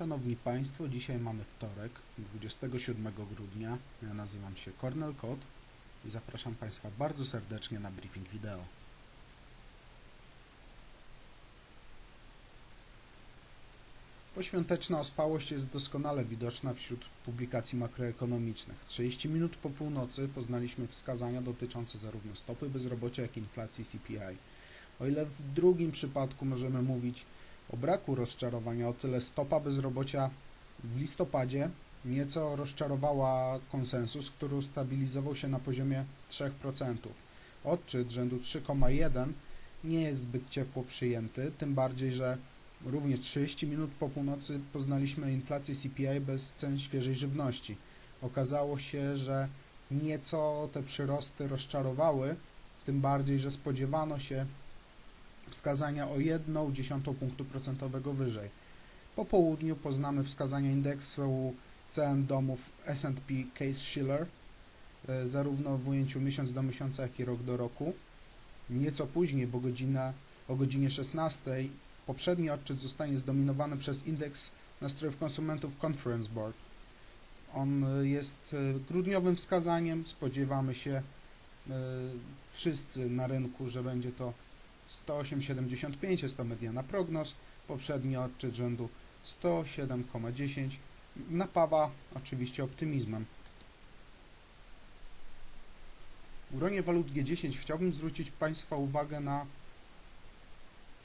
Szanowni Państwo, dzisiaj mamy wtorek, 27 grudnia. Ja nazywam się Cornel Kot i zapraszam Państwa bardzo serdecznie na briefing wideo. Poświąteczna ospałość jest doskonale widoczna wśród publikacji makroekonomicznych. 30 minut po północy poznaliśmy wskazania dotyczące zarówno stopy bezrobocia, jak i inflacji CPI. O ile w drugim przypadku możemy mówić o braku rozczarowania, o tyle stopa bezrobocia w listopadzie nieco rozczarowała konsensus, który ustabilizował się na poziomie 3%. Odczyt rzędu 3,1 nie jest zbyt ciepło przyjęty, tym bardziej, że również 30 minut po północy poznaliśmy inflację CPI bez cen świeżej żywności. Okazało się, że nieco te przyrosty rozczarowały, tym bardziej, że spodziewano się wskazania o 1,1 punktu procentowego wyżej. Po południu poznamy wskazania indeksu cen domów S&P Case-Shiller, e, zarówno w ujęciu miesiąc do miesiąca, jak i rok do roku. Nieco później, bo godzina, o godzinie 16, poprzedni odczyt zostanie zdominowany przez indeks nastrojów konsumentów Conference Board. On e, jest e, grudniowym wskazaniem. Spodziewamy się wszyscy na rynku, że będzie to 108,75 jest to mediana prognoz. Poprzedni odczyt rzędu 107,10 napawa oczywiście optymizmem. W gronie walut G10 chciałbym zwrócić Państwa uwagę na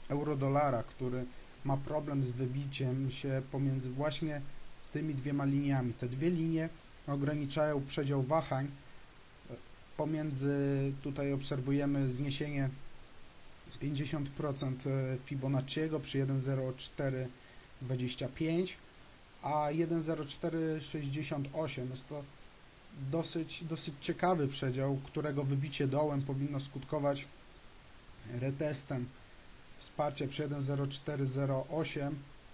euro-dolara, który ma problem z wybiciem się pomiędzy właśnie tymi dwiema liniami. Te dwie linie ograniczają przedział wahań. Pomiędzy tutaj obserwujemy zniesienie 50% Fibonacciego przy 1,0425 a 1,0468 jest to dosyć, dosyć ciekawy przedział, którego wybicie dołem powinno skutkować retestem. Wsparcia przy 1,0408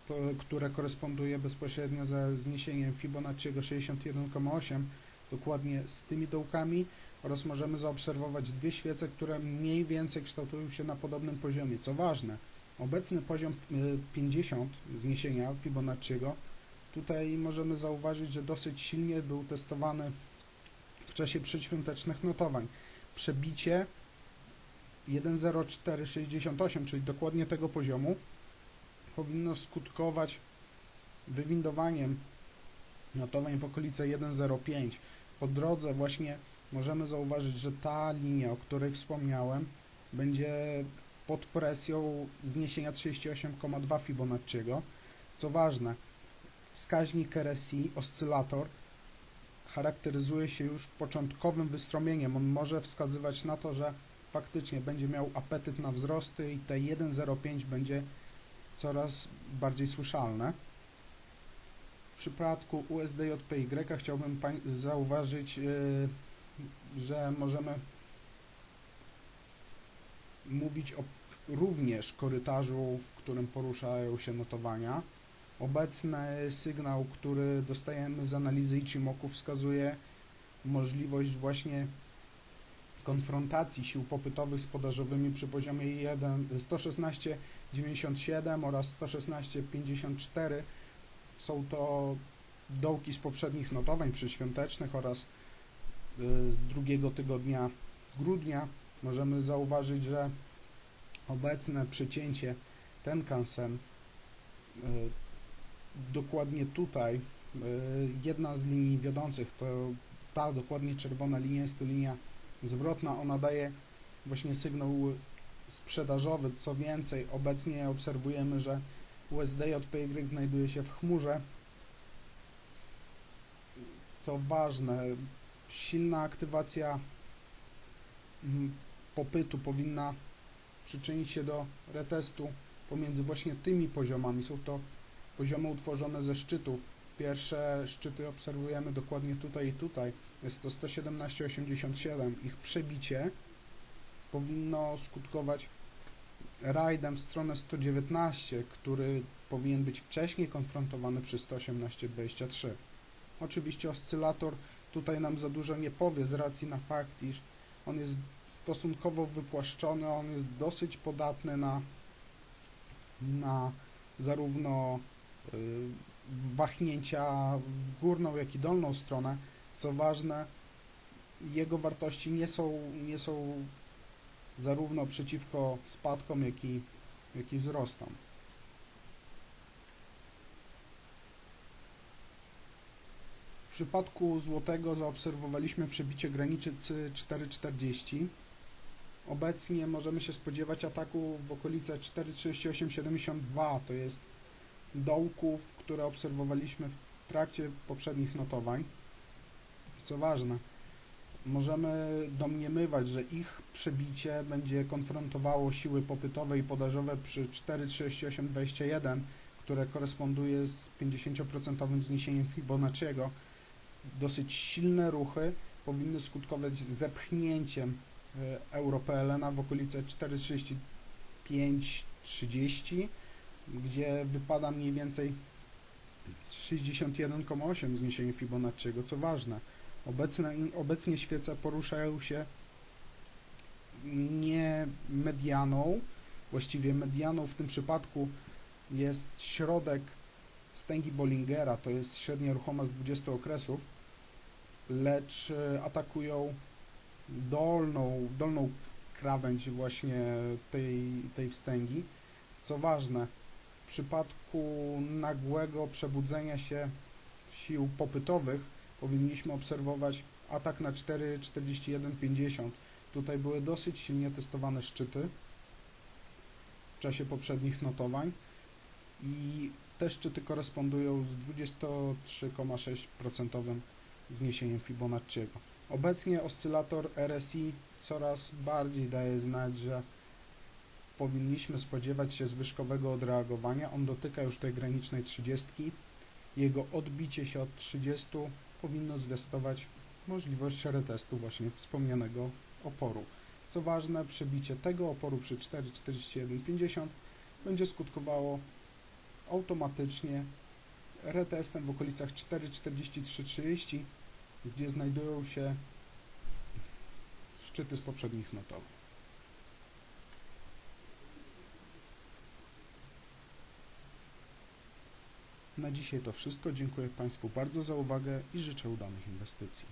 to, które koresponduje bezpośrednio ze zniesieniem Fibonacciego 61,8 dokładnie z tymi dołkami oraz możemy zaobserwować dwie świece, które mniej więcej kształtują się na podobnym poziomie. Co ważne, obecny poziom y, 50 zniesienia Fibonacciego, tutaj możemy zauważyć, że dosyć silnie był testowany w czasie przedświątecznych notowań. Przebicie 1,0468, czyli dokładnie tego poziomu, powinno skutkować wywindowaniem notowań w okolice 1,05. Po drodze właśnie możemy zauważyć, że ta linia, o której wspomniałem, będzie pod presją zniesienia 38,2 Fibonacciego. Co ważne, wskaźnik RSI, oscylator, charakteryzuje się już początkowym wystromieniem. On może wskazywać na to, że faktycznie będzie miał apetyt na wzrosty i te 1,05 będzie coraz bardziej słyszalne. W przypadku USDJPY chciałbym zauważyć, yy, że możemy mówić o również korytarzu, w którym poruszają się notowania. Obecny sygnał, który dostajemy z analizy Ichimoku wskazuje możliwość właśnie konfrontacji sił popytowych z podażowymi przy poziomie 1, 116,97 oraz 116,54. Są to dołki z poprzednich notowań przyświątecznych oraz z drugiego tygodnia grudnia. Możemy zauważyć, że obecne przecięcie Tenkan-sen y, dokładnie tutaj, y, jedna z linii wiodących, to ta dokładnie czerwona linia jest to linia zwrotna, ona daje właśnie sygnał sprzedażowy. Co więcej, obecnie obserwujemy, że USDJPY znajduje się w chmurze. Co ważne, silna aktywacja mm, popytu powinna przyczynić się do retestu pomiędzy właśnie tymi poziomami. Są to poziomy utworzone ze szczytów. Pierwsze szczyty obserwujemy dokładnie tutaj i tutaj. Jest to 117,87. Ich przebicie powinno skutkować rajdem w stronę 119, który powinien być wcześniej konfrontowany przy 118,23. Oczywiście oscylator tutaj nam za dużo nie powie z racji na fakt, iż on jest stosunkowo wypłaszczony, on jest dosyć podatny na, na zarówno y, wahnięcia w górną, jak i dolną stronę. Co ważne, jego wartości nie są, nie są zarówno przeciwko spadkom, jak i, jak i wzrostom. W przypadku złotego zaobserwowaliśmy przebicie granicy 4,40. Obecnie możemy się spodziewać ataku w okolice 4,3872. To jest dołków, które obserwowaliśmy w trakcie poprzednich notowań. Co ważne, możemy domniemywać, że ich przebicie będzie konfrontowało siły popytowe i podażowe przy 4,3821, które koresponduje z 50% zniesieniem Fibonacciego. Dosyć silne ruchy powinny skutkować zepchnięciem e, euro PLN w okolice 4,35-30, gdzie wypada mniej więcej 61,8 zniesienie Fibonacciego, co ważne. Obecne, obecnie świece poruszają się nie medianą, właściwie medianą w tym przypadku jest środek stęgi Bollingera, to jest średnia ruchoma z 20 okresów, lecz e, atakują dolną, dolną krawędź właśnie tej, tej wstęgi. Co ważne, w przypadku nagłego przebudzenia się sił popytowych powinniśmy obserwować atak na 4,4150. Tutaj były dosyć silnie testowane szczyty w czasie poprzednich notowań i te szczyty korespondują z 23,6% zniesieniem Fibonacciego. Obecnie oscylator RSI coraz bardziej daje znać, że powinniśmy spodziewać się zwyżkowego odreagowania. On dotyka już tej granicznej 30. Jego odbicie się od 30 powinno zwiastować możliwość retestu właśnie wspomnianego oporu. Co ważne, przebicie tego oporu przy 4,4150 będzie skutkowało automatycznie retestem w okolicach 4,4330, gdzie znajdują się szczyty z poprzednich notowań. Na dzisiaj to wszystko. Dziękuję Państwu bardzo za uwagę i życzę udanych inwestycji.